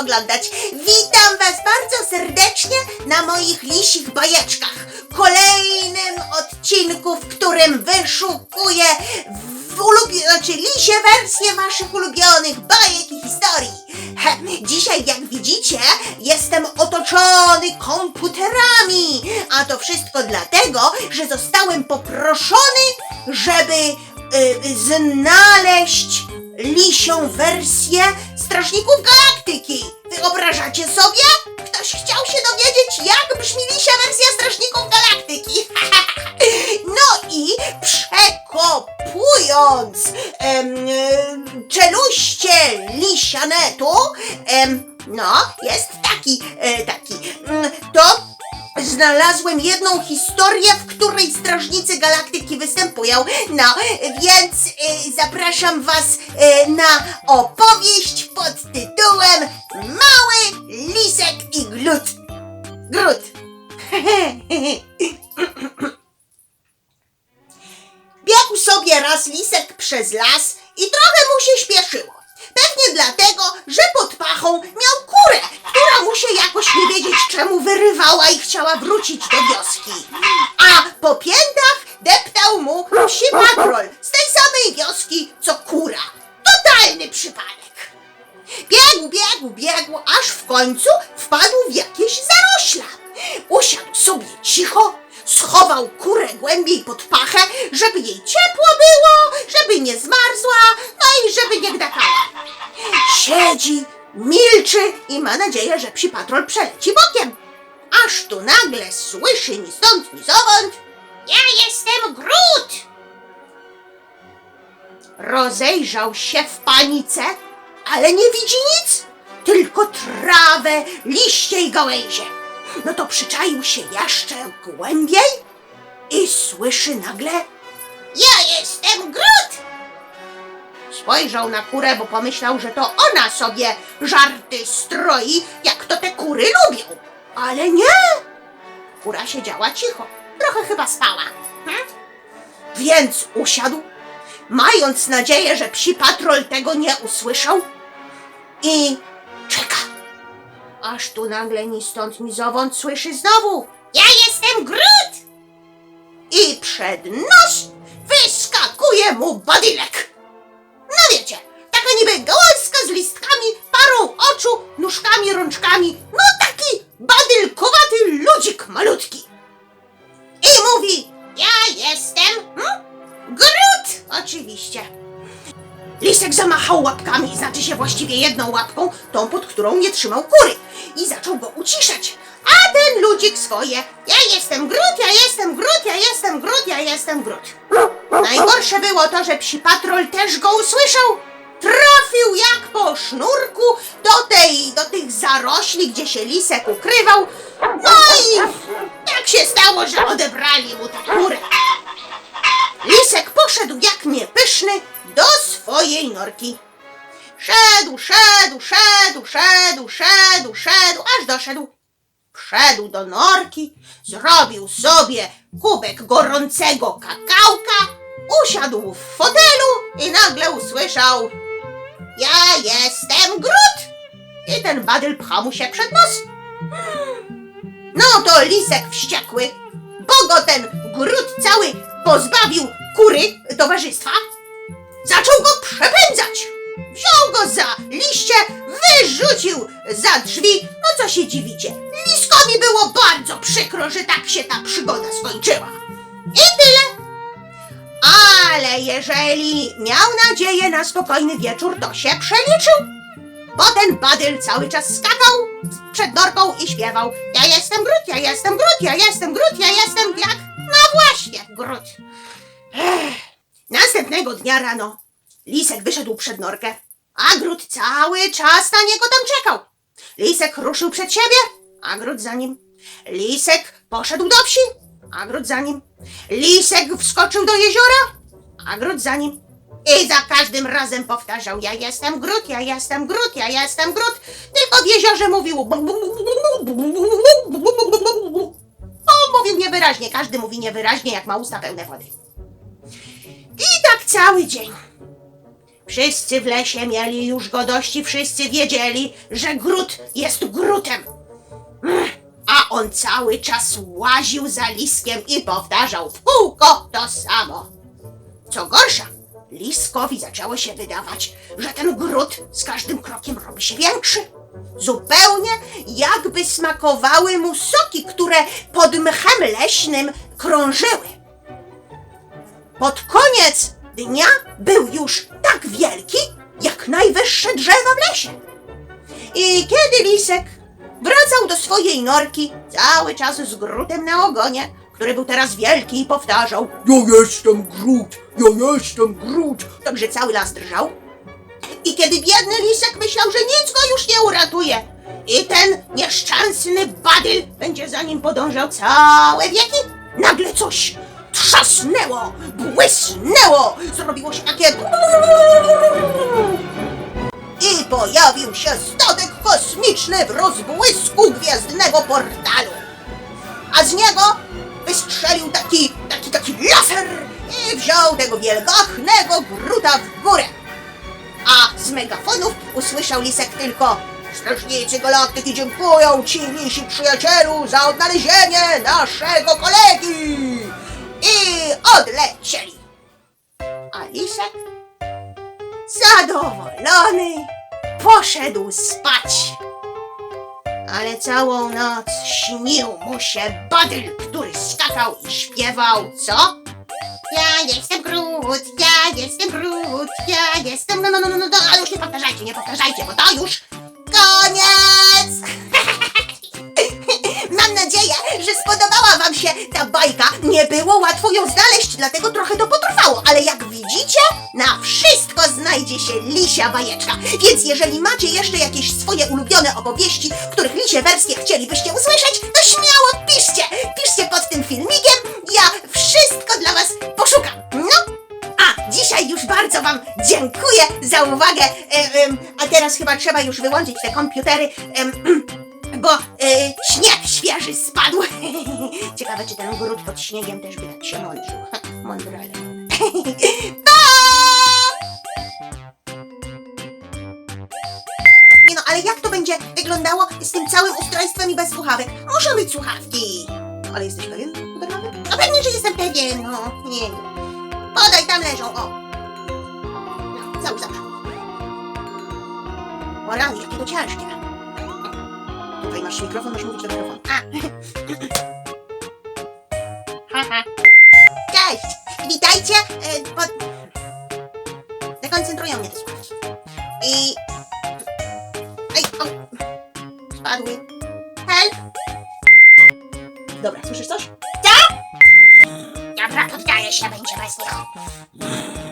oglądać. Witam Was bardzo serdecznie na moich lisich bajeczkach. Kolejnym odcinku, w którym wyszukuję w ulubi- znaczy lisie wersje Waszych ulubionych bajek i historii. He, dzisiaj, jak widzicie, jestem otoczony komputerami, a to wszystko dlatego, że zostałem poproszony, żeby y, znaleźć lisią wersję Strażników Galaktyki. Wyobrażacie sobie? Ktoś chciał się dowiedzieć, jak brzmi lisia wersja Strażników Galaktyki. no i przekopując em, czeluście lisianetu, em, no, jest taki, e, taki, mm, to Znalazłem jedną historię, w której strażnicy galaktyki występują. No, więc y, zapraszam Was y, na opowieść pod tytułem Mały Lisek i Glut. Grut. Biegł sobie raz lisek przez las i trochę mu się śpieszyło. Pewnie dlatego, że pod pachą miał kurę, która mu się jakoś nie wiedzieć czemu wyrywała i chciała wrócić do wioski. A po piętach deptał mu psi patrol z tej samej wioski co kura. Biegł, biegł, aż w końcu wpadł w jakieś zarośla. Usiadł sobie cicho, schował kurę głębiej pod pachę, żeby jej ciepło było, żeby nie zmarzła, no i żeby nie gdakała. Siedzi, milczy i ma nadzieję, że psi patrol przeleci bokiem. Aż tu nagle słyszy ni stąd, ni zowąd. Ja jestem Grut! Rozejrzał się w panice, ale nie widzi nic, tylko trawę, liście i gałęzie. No to przyczaił się jeszcze głębiej i słyszy nagle Ja jestem Grut! Spojrzał na kurę, bo pomyślał, że to ona sobie żarty stroi, jak to te kury lubią. Ale nie! Kura siedziała cicho, trochę chyba spała. Hm? Więc usiadł, mając nadzieję, że psi patrol tego nie usłyszał i. Aż tu nagle ni stąd, ni zowąd słyszy znowu Ja jestem Grut! I przed nos wyskakuje mu badylek. No wiecie, taka niby gałązka z listkami, parą oczu, nóżkami, rączkami. No Lisek zamachał łapkami, znaczy się właściwie jedną łapką, tą pod którą nie trzymał kury. I zaczął go uciszać. A ten ludzik swoje. Ja jestem Grut, ja jestem Grut, ja jestem Grut, ja jestem Grut. Najgorsze było to, że psi patrol też go usłyszał. Trafił jak po sznurku do tej, do tych zarośli, gdzie się lisek ukrywał. No i tak się stało, że odebrali mu tę kurę. Lisek poszedł jak niepyszny do swojej norki. Szedł, szedł, szedł, szedł, szedł, szedł, aż doszedł. Wszedł do norki, zrobił sobie kubek gorącego kakałka, usiadł w fotelu i nagle usłyszał Ja jestem Grut! I ten badyl pcha mu się przed nos. No to lisek wściekły, bo go ten Grut cały pozbawił kury towarzystwa, zaczął go przepędzać. Wziął go za liście, wyrzucił za drzwi. No co się dziwicie? Liskowi było bardzo przykro, że tak się ta przygoda skończyła. I tyle. Ale jeżeli miał nadzieję na spokojny wieczór, to się przeliczył. Bo ten badyl cały czas skakał przed norką i śpiewał Ja jestem Grut, ja jestem Grut, ja jestem Grut, ja jestem jak... No właśnie, Grut. Ech. Następnego dnia rano Lisek wyszedł przed norkę, a Grut cały czas na niego tam czekał. Lisek ruszył przed siebie, a za nim. Lisek poszedł do wsi, a za nim. Lisek wskoczył do jeziora, a za nim. I za każdym razem powtarzał, ja jestem Grut, ja jestem Grut, ja jestem Grut, tylko w jeziorze mówił On mówił niewyraźnie, każdy mówi niewyraźnie, jak ma usta pełne wody. Tak cały dzień. Wszyscy w lesie mieli już go dość i wszyscy wiedzieli, że gród jest grutem. Mm, A on cały czas łaził za liskiem i powtarzał w kółko to samo. Co gorsza, liskowi zaczęło się wydawać, że ten gród z każdym krokiem robi się większy. Zupełnie jakby smakowały mu soki, które pod mchem leśnym krążyły. Pod koniec dnia był już tak wielki, jak najwyższe drzewa w lesie. I kiedy lisek wracał do swojej norki, cały czas z grutem na ogonie, który był teraz wielki i powtarzał Ja jestem Grut, ja jestem Grut. Także cały las drżał. I kiedy biedny lisek myślał, że nic go już nie uratuje i ten nieszczęsny badyl będzie za nim podążał całe wieki, nagle coś trzasnęło, błysnęło, zrobiło się takie i pojawił się statek kosmiczny w rozbłysku gwiezdnego portalu. A z niego wystrzelił taki, taki, taki laser i wziął tego wielgachnego gruta w górę. A z megafonów usłyszał Lisek tylko Strażnicy Galaktyki dziękują ci, misi przyjacielu, za odnalezienie naszego kolegi! I odlecieli. A Lisek, zadowolony, poszedł spać. Ale całą noc śnił mu się badyl, który skakał i śpiewał, co? Ja jestem Grut, ja jestem Grut, ja jestem... No, no, no, no, no, no, ale już nie powtarzajcie, nie powtarzajcie, bo to już koniec! Się ta bajka. Nie było łatwo ją znaleźć, dlatego trochę to potrwało, ale jak widzicie, na wszystko znajdzie się lisia bajeczka. Więc jeżeli macie jeszcze jakieś swoje ulubione opowieści, których lisie wersje chcielibyście usłyszeć, to śmiało piszcie! Piszcie pod tym filmikiem, ja wszystko dla was poszukam. No, a dzisiaj już bardzo Wam dziękuję za uwagę. E, em, a teraz chyba trzeba już wyłączyć te komputery, em, bo e, śnieg świeży spadł. Ciekawe, czy ten gród pod śniegiem też by tak się mądrzył. Mądrale. pa! Nie no, ale jak to będzie wyglądało z tym całym ustrojstwem i bez słuchawek? Muszę mieć słuchawki. Ale jesteś pewien? Bernardo? No pewnie, że jestem pewien, no. Nie, Podaj, tam leżą, o. No, załóż, załóż. O rany, to ciężkie. Masz mikrofon, masz mówić do mikrofonu. A. Haha. Cześć, witajcie. e, Pod... Dekoncentrują mnie te słuchawki. I... Ej, o. Spadły. Help. Dobra, słyszysz coś? Dobra, poddaję się, będzie bez nich.